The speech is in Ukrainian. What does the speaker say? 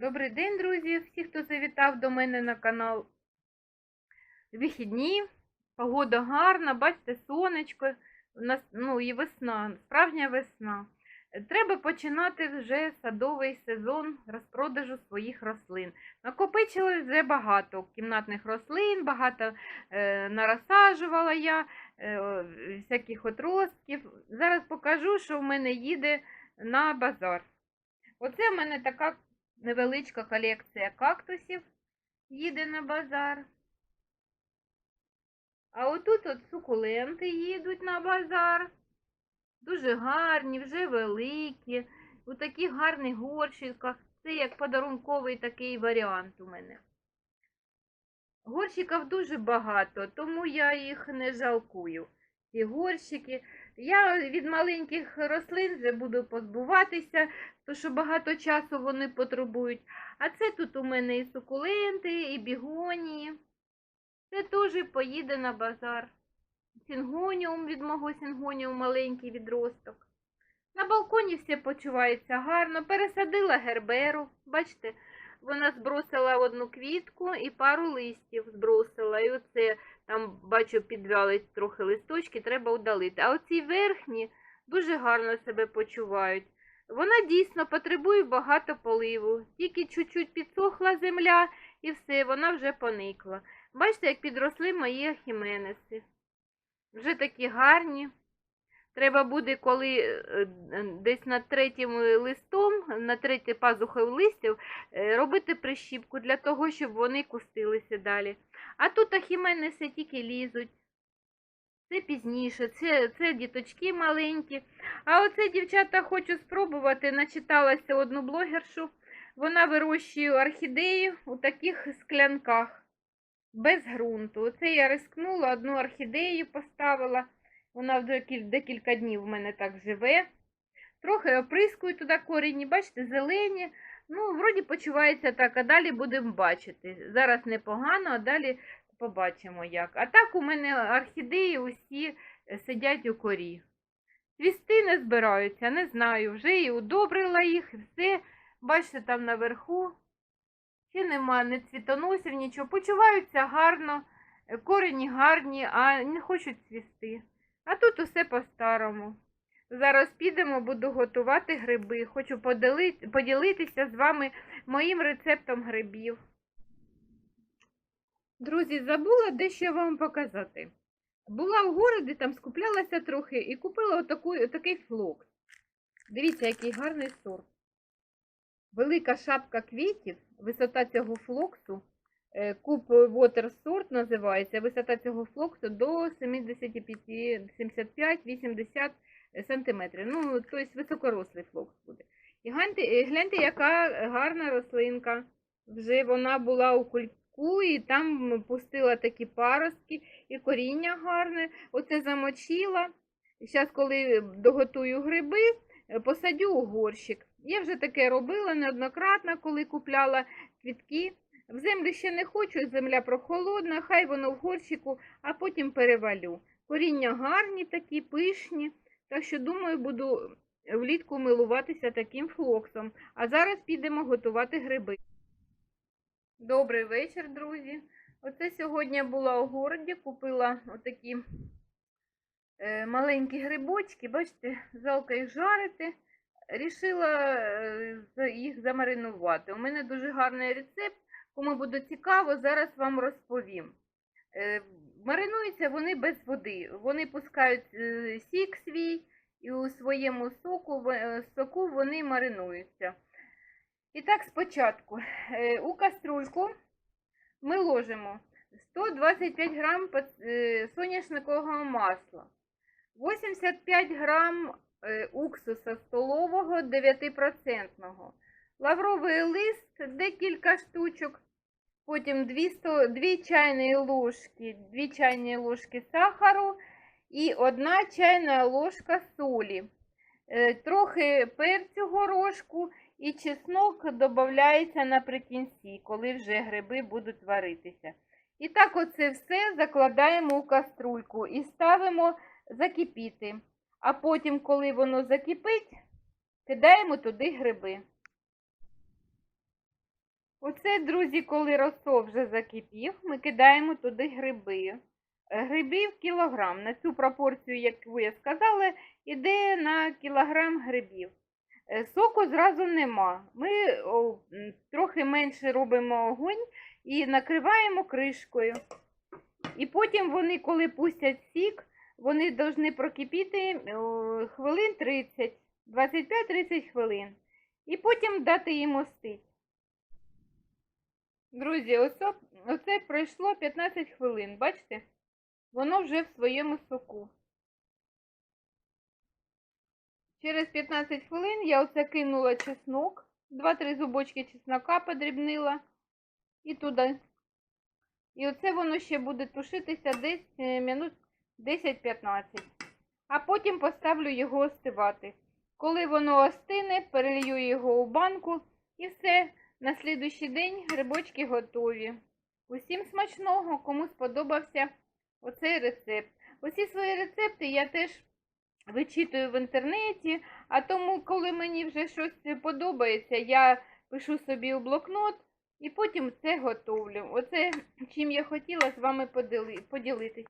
Добрий день, друзі! Всі, хто завітав до мене на канал. Вихідні, погода гарна, бачите, сонечко, ну і весна, справжня весна. Треба починати вже садовий сезон розпродажу своїх рослин. Накопичили вже багато кімнатних рослин, багато е, нарозсаджувала я, е, всяких отростків. Зараз покажу, що в мене їде на базар. Оце в мене така невеличка колекція кактусів їде на базар. А отут от сукуленти їдуть на базар. Дуже гарні, вже великі. У таких гарних горщиках. Це як подарунковий такий варіант у мене. Горщиків дуже багато, тому я їх не жалкую. Ці горщики. Я від маленьких рослин вже буду позбуватися, тому що багато часу вони потребують. А це тут у мене і сукуленти, і бігонії. Це теж поїде на базар. Сінгоніум від мого сінгоніум маленький відросток. На балконі все почувається гарно. Пересадила герберу. Бачите, вона збросила одну квітку і пару листів збросила. І оце там, бачу, підвяли трохи листочки, треба удалити. А оці верхні дуже гарно себе почувають. Вона дійсно потребує багато поливу. Тільки чуть-чуть підсохла земля і все, вона вже поникла. Бачите, як підросли мої ахіменеси. Вже такі гарні. Треба буде, коли е, е, десь над третім листом, на третій пазухою листів, е, робити прищіпку для того, щоб вони кустилися далі. А тут ахіменеси тільки лізуть. Це пізніше, це, це діточки маленькі. А оце, дівчата, хочу спробувати. Начиталася одну блогершу. Вона вирощує орхідеї у таких склянках без ґрунту. Оце я рискнула, одну орхідею поставила. Вона вже декілька днів в мене так живе. Трохи оприскую туди корінні, бачите, зелені. Ну, вроді почувається так, а далі будемо бачити. Зараз непогано, а далі побачимо як. А так у мене орхідеї усі е, сидять у корі. Цвісти не збираються, не знаю. Вже і удобрила їх, і все. Бачите, там наверху. Ще нема ні цвітоносів, нічого. Почуваються гарно, е, корені гарні, а не хочуть цвісти. А тут усе по-старому. Зараз підемо, буду готувати гриби. Хочу поділити, поділитися з вами моїм рецептом грибів. Друзі, забула дещо вам показати. Була в городі, там скуплялася трохи і купила отаку, отакий флокс. Дивіться, який гарний сорт. Велика шапка квітів, висота цього флоксу, куб Water Sort називається, висота цього флоксу до 75-80 сантиметрів. Ну, тобто високорослий флокс буде. І гляньте, е, гляньте, яка гарна рослинка. Вже вона була у кульку, і там пустила такі паростки, і коріння гарне. Оце замочила. Зараз, коли доготую гриби, е, посадю у горщик. Я вже таке робила неоднократно, коли купляла квітки. В землю ще не хочу, земля прохолодна, хай воно в горщику, а потім перевалю. Коріння гарні такі, пишні. Так що, думаю, буду влітку милуватися таким флоксом. А зараз підемо готувати гриби. Добрий вечір, друзі. Оце сьогодні була у городі, купила отакі е, маленькі грибочки. Бачите, жалко їх жарити. Рішила е, їх замаринувати. У мене дуже гарний рецепт. Кому буде цікаво, зараз вам розповім. Е, Маринуються вони без води. Вони пускають е, сік свій і у своєму соку, е, соку вони маринуються. І так, спочатку у каструльку ми ложимо 125 грам соняшникового масла, 85 грам уксуса столового 9%, лавровий лист декілька штучок, потім 200, 2 чайні ложки, 2 чайні ложки сахару і 1 чайна ложка солі. Е, Трохи перцю горошку і чеснок додається наприкінці, коли вже гриби будуть варитися. І так оце все закладаємо у каструльку і ставимо закипіти. А потім, коли воно закипить, кидаємо туди гриби. Оце, друзі, коли розсол вже закипів, ми кидаємо туди гриби. Е, Грибів кілограм. На цю пропорцію, яку я сказала, іде на кілограм грибів. Е, Соку зразу нема. Ми трохи менше робимо огонь і накриваємо кришкою. І потім вони, коли пустять сік, вони повинні прокипіти хвилин 30, 25-30 хвилин. І потім дати їм остить. Друзі, оце, оце пройшло 15 хвилин, бачите? Воно вже в своєму соку. Через 15 хвилин я оце кинула чеснок, 2-3 зубочки чеснока подрібнила і туди. І оце воно ще буде тушитися десь е, минут 10-15. А потім поставлю його остивати. Коли воно остине, перелью його у банку і все. На слідуючий день грибочки готові. Усім смачного, кому сподобався оцей рецепт. Усі свої рецепти я теж вичитую в інтернеті, а тому, коли мені вже щось подобається, я пишу собі у блокнот і потім це готовлю. Оце чим я хотіла з вами поділи- поділитися.